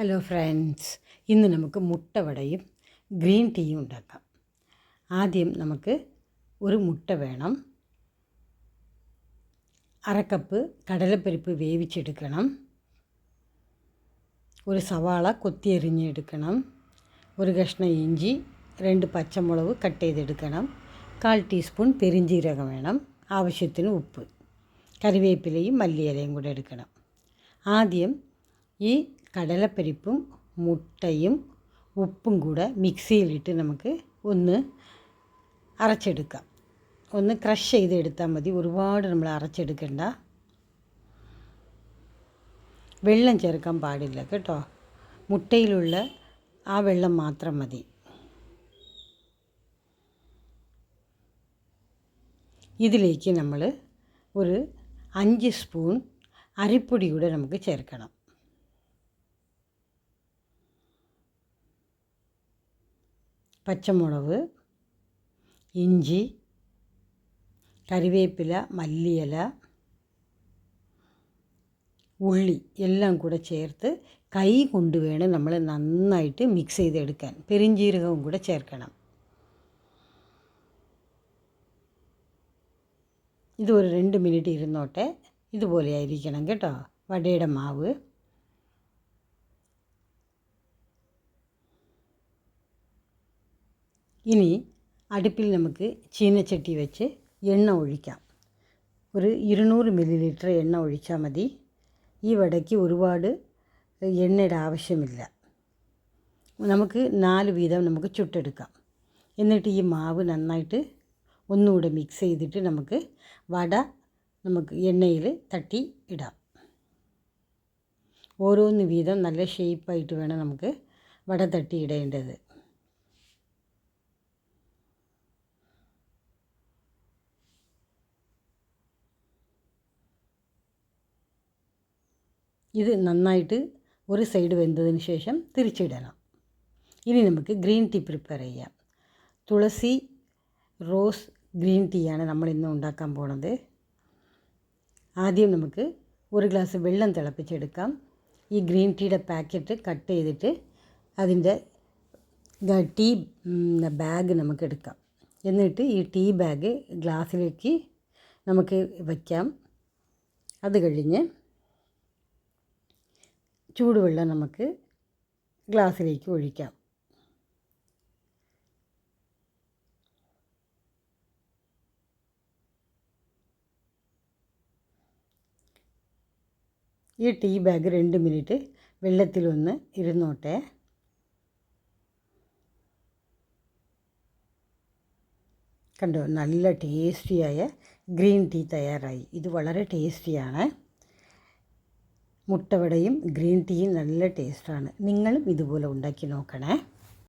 Hello friends ഇന്ന് നമുക്ക് മുട്ടവടയും green ടീയും ഉണ്ടാക്കാം. ആദ്യം നമുക്ക് ഒരു മുട്ട വേണം. അരക്കപ്പ് കടലപ്പരിപ്പ് വേവിച്ചെടുക്കണം. ഒരു സവാള കൊത്തിയെറിഞ്ഞെടുക്കണം. ഒരു കഷ്ണം ഇഞ്ചി രണ്ട് പച്ചമുളക് കട്ട് ചെയ്തെടുക്കണം. കാൽ ടീസ്പൂൺ പെരിഞ്ജീരകം വേണം. ആവശ്യത്തിന് ഉപ്പ്. കറിവേപ്പിലയും മല്ലിയിലയും കൂടെ എടുക്കണം. ആദ്യം ഈ കടലപ്പരിപ്പും മുട്ടയും ഉപ്പും കൂടെ മിക്സിയിലിട്ട് നമുക്ക് ഒന്ന് അരച്ചെടുക്കാം. ഒന്ന് ക്രഷ് ചെയ്തെടുത്താൽ മതി. ഒരുപാട് നമ്മൾ അരച്ചെടുക്കണ്ട. വെള്ളം ചേർക്കാൻ പാടില്ല കേട്ടോ. മുട്ടയിലുള്ള ആ വെള്ളം മാത്രം മതി. ഇതിലേക്ക് നമ്മൾ ഒരു അഞ്ച് സ്പൂൺ അരിപ്പൊടി കൂടെ നമുക്ക് ചേർക്കണം. പച്ചമുളക് ഇഞ്ചി കറിവേപ്പില മല്ലിയില ഉള്ളി എല്ലാം കൂടെ ചേർത്ത് കൈ കൊണ്ട് വേണം നമ്മൾ നന്നായിട്ട് മിക്സ് ചെയ്തെടുക്കാൻ. പെരിഞ്ജീരകവും കൂടെ ചേർക്കണം. ഇത് ഒരു രണ്ട് മിനിറ്റ് ഇരുന്നോട്ടെ. ഇതുപോലെ ആയിരിക്കണം കേട്ടോ. വടയുടെ മാവ്. ഇനി അടുപ്പിൽ നമുക്ക് ചീനച്ചട്ടി വെച്ച് എണ്ണ ഒഴിക്കാം. ഒരു ഇരുന്നൂറ് മില്ലി ലിറ്റർ എണ്ണ ഒഴിച്ചാൽ മതി. ഈ വടയ്ക്ക് ഒരുപാട് എണ്ണയുടെ ആവശ്യമില്ല. നമുക്ക് നാല് വീതം നമുക്ക് ചുട്ടെടുക്കാം. എന്നിട്ട് ഈ മാവ് നന്നായിട്ട് ഒന്നുകൂടെ മിക്സ് ചെയ്തിട്ട് നമുക്ക് വട നമുക്ക് എണ്ണയിൽ തട്ടി ഇടാം. ഓരോന്ന് വീതം നല്ല ഷേപ്പായിട്ട് വേണം നമുക്ക് വട തട്ടി ഇടേണ്ടത്. ഇത് നന്നായിട്ട് ഒരു സൈഡ് വെന്തതിന് ശേഷം തിരിച്ചിടണം. ഇനി നമുക്ക് ഗ്രീൻ ടീ പ്രിപ്പയർ ചെയ്യാം. തുളസി റോസ് ഗ്രീൻ ടീയാണ് നമ്മൾ ഇന്ന് ഉണ്ടാക്കാൻ പോണത്. ആദ്യം നമുക്ക് ഒരു ഗ്ലാസ് വെള്ളം തിളപ്പിച്ചെടുക്കാം. ഈ ഗ്രീൻ ടീയുടെ പാക്കറ്റ് കട്ട് ചെയ്തിട്ട് അതിന്റെ ടീ ബാഗ് നമുക്ക് എടുക്കാം. എന്നിട്ട് ഈ ടീ ബാഗ് ഗ്ലാസ്സിലേക്ക് നമുക്ക് വയ്ക്കാം. അത് കഴിഞ്ഞ് ചൂടുവെള്ളം നമുക്ക് ഗ്ലാസ്സിലേക്ക് ഒഴിക്കാം. ഈ ടീ ബാഗ് രണ്ട് മിനിറ്റ് വെള്ളത്തിലൊന്ന് ഇരുന്നോട്ടെ. കണ്ടോ നല്ല ടേസ്റ്റിയായ ഗ്രീൻ ടീ തയ്യാറായി. ഇത് വളരെ ടേസ്റ്റിയാണ്. മുട്ടവടയും ഗ്രീൻ ടീയും നല്ല ടേസ്റ്റാണ് നിങ്ങളും ഇതുപോലെ ഉണ്ടാക്കി നോക്കണേ.